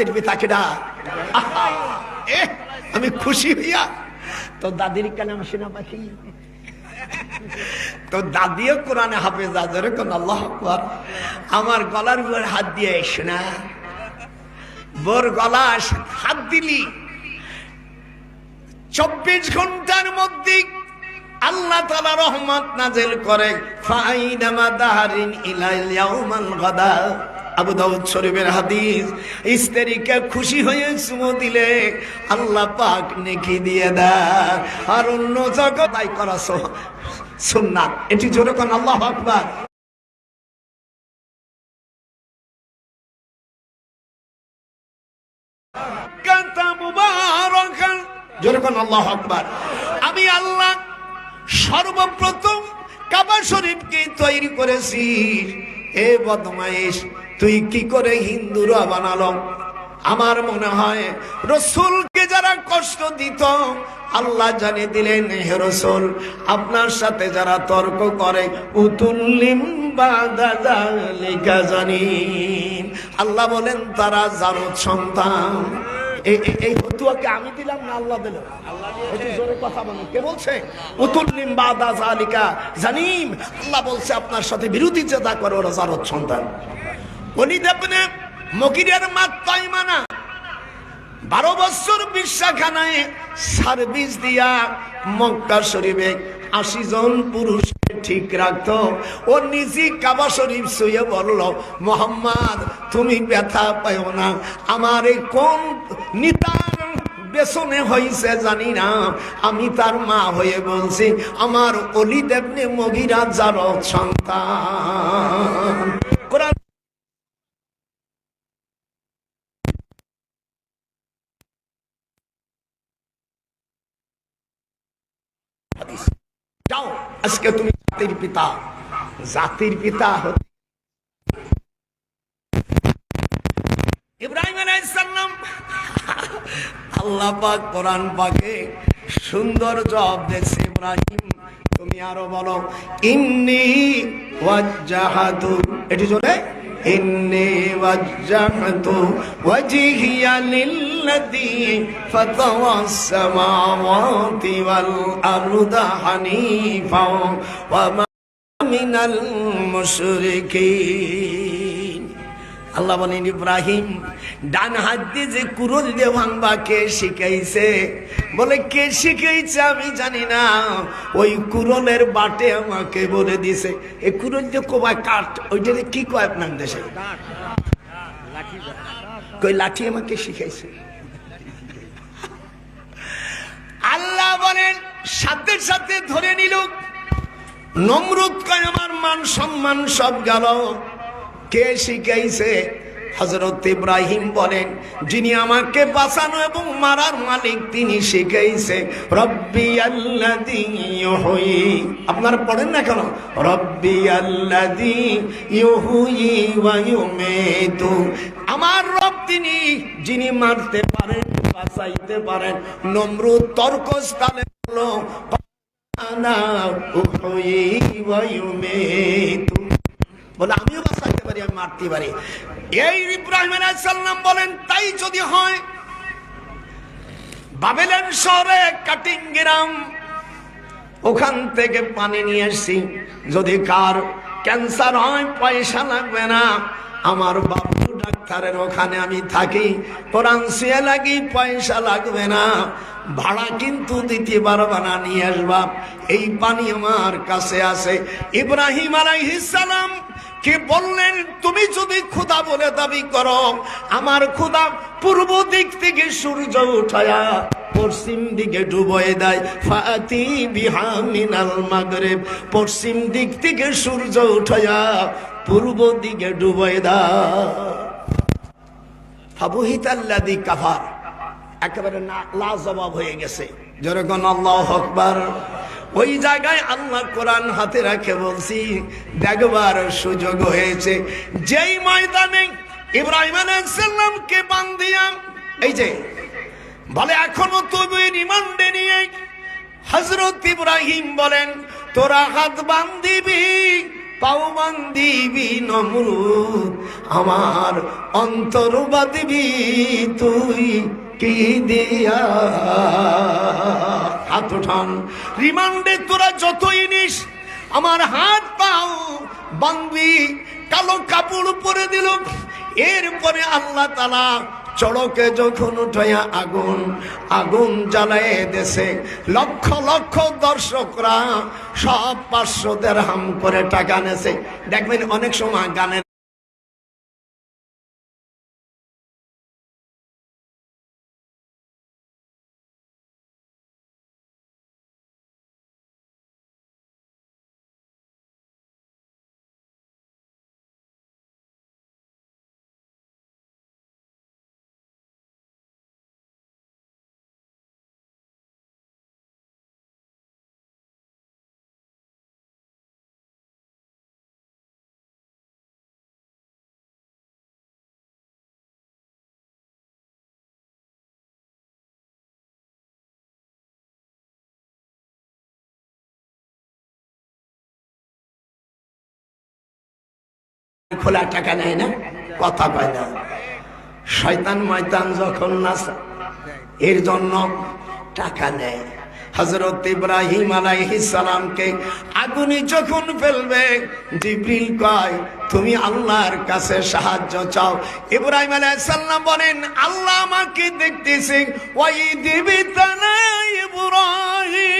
জাতির পিতা কেডা? আমি খুশি হইয়া তো দাদির কেন শোনা পাখি তো দাদিও কোরআনে হাফেজ আজরে কোন আল্লাহ আমার গলার উপর হাত দিয়ে শোনা বোর গলা হাত দিলি। চব্বিশ ঘণ্টার মধ্যে আল্লাহ তালা রহমত নাজেল করে, ফাইনামা দাহারিন ইলাইল ইয়াউমাল গাদা। আবু দাউদ শরীফের হাদিস, স্ত্রীকে খুশি হয়ে চুমো দিলে আল্লাহ পাক নেকি দিয়ে দেয় আর অন্য জগতাই করা সুন্নাত। এটি জোরে কোন আল্লাহ আকবার। যেরকম আল্লাহ আমি আল্লাহ সর্বপ্রথম কাবা শরীফকে তৈরি করেছি। এ বদমাইশ তুই কি করে হিন্দুরা বানালো? আমার মনে হয় রসুলকে যারা কষ্ট দিত, আল্লাহ জানিয়ে দিলেন, হে রসুল, আপনার সাথে যারা তর্ক করে, উতুল্লিম আল্লাহ বলেন, তারা জানো সন্তান। এই- ফতুয়াকে আমি দিলাম না আল্লাহ দিল? একটু জোরে কথা বলেন। কে বলছে? উতুল্লিম বাদা জালিকা জানিম। আল্লাহ বলছে, আপনার সাথে বিরোধী বিরোধিতা করে, ওরা জারত সন্তান। উনি দেখবেন মকিরের মাত্রাই মানা বারো বছর বিশ্বাখানায় সার্ভিস দিয়া মক্কা শরীফে আশি জন পুরুষ ঠিক রাখতো। ও নিজে কাবা শরীফ শুয়ে বলল, মোহাম্মদ, তুমি ব্যথা পাইও না। আমার এই কোন নিতার বেসনে হয়েছে জানি না। আমি তার মা হয়ে বলছি, আমার অলি দেবনে মগিরা যার সন্তান কোরআন হাদিস। যাও, আজকে তুমি জাতির পিতা জাতির পিতা হতে ইব্রাহিম আলাইসাল্লাম আল্লাহ পাক কোরআন পাকে সুন্দর জবাব দিয়েছে, ইব্রাহিম, তুমি আরও বলো, ইন্নি এটি চলে إني وجهت وجهي للذي فطر السماوات والأرض حنيفا وما من المشركين. আল্লাহ বলেন, ইব্রাহিম, ডান হাত দিয়ে যে কুরল দিয়ে ভাঙবা কে শিখাইছে? বলে, কে শিখাইছে আমি জানি না। ওই কুরলের বাটে আমাকে বলে দিছে। এই কুরল যে কোবায় কাঠ, ওইটা কি কয় আপনার দেশে? কই লাঠি আমাকে শিখাইছে। আল্লাহ বলেন, সাথে সাথে ধরে নিল নমরুদ কয়, আমার মান সম্মান সব গেল। কে শিখাইছে? হজরত ইব্রাহিম বলেন, যিনি আমাকে বাঁচানো এবং মারার মালিক, তিনি শিখাইছে, রব্বি আল্লাদি আপনারা পড়েন না কেন? রব্বি আল্লাদি আমার রব তিনি, যিনি মারতে পারেন, বাঁচাইতে পারেন, নমরুদ তর্কস্থানে হলো বলে, আমিও আমি মারতে পারি এই ইব্রাহিম আলাইসাল্লাম বলেন, তাই যদি হয় বাবেলেন শহরে কাটিং গ্রাম, ওখান থেকে পানি নিয়ে এসছি যদি কার ক্যান্সার হয়, পয়সা লাগবে না। আমার বাবু ডাক্তারের ওখানে আমি থাকি। কোরআন লাগি, পয়সা লাগবে না। ভাড়া কিন্তু দিতে পারবা না নিয়ে আসবা। এই পানি আমার কাছে আছে। ইব্রাহিম আলাইহিসালাম কে বললেন, তুমি যদি ক্ষুধা বলে দাবি করো, আমার ক্ষুধা পূর্ব দিক থেকে সূর্য উঠায়া পশ্চিম দিকে ডুবয়ে দেয়। ফাতি বিহামিনাল মাগরিব, পশ্চিম দিক থেকে সূর্য উঠায়া পূর্ব দিকে ডুবয়ে দেয় ফাবুহিতাল্লাদি কাফার। একেবারে না, লাজবাব হয়ে গেছে। যেরকম আল্লাহ হকবার ওই জায়গায় আল্লাহ কোরআন হাতে রাখে বলছি, দেখবার সুযোগ হয়েছে। যেই ময়দানে ইব্রাহিম আলাইসাল্লামকে বান্দিয়া এই যে, বলে, এখনও তুমি রিমান্ডে নিয়ে হজরত ইব্রাহিম বলেন, তোরা হাত বান্দিবি পাওমান দিবি নমরুদ। আমার অন্তর বাদিবি তুই। কি দিয়া? হাত উঠান। রিমান্ডে তোরা যতই নিস, আমার হাত পাও। বান্ধবি কালো কাপড় পরে দিল। এরপরে আল্লাহ তালা চড়কে যখন উঠাইয়া আগুন আগুন জ্বালায় দেশে লক্ষ লক্ষ দর্শকরা সব পাঁচশো দেড়হাম করে টাকা নেছে দেখবেন অনেক সময় গানের খোলা টাকা নেয় না, কথা কয় না। শয়তান ময়তান যখন নাচা, এর জন্য টাকা নেয়। হজরত ইব্রাহিম সালামকে আগুনে যখন ফেলবে, জিব্রিল কয়, তুমি আল্লাহর কাছে সাহায্য চাও। ইব্রাহিম সালাম বলেন, আল্লাহ আমাকে দেখতেছে। ওই দিবি ইব্রাহিম।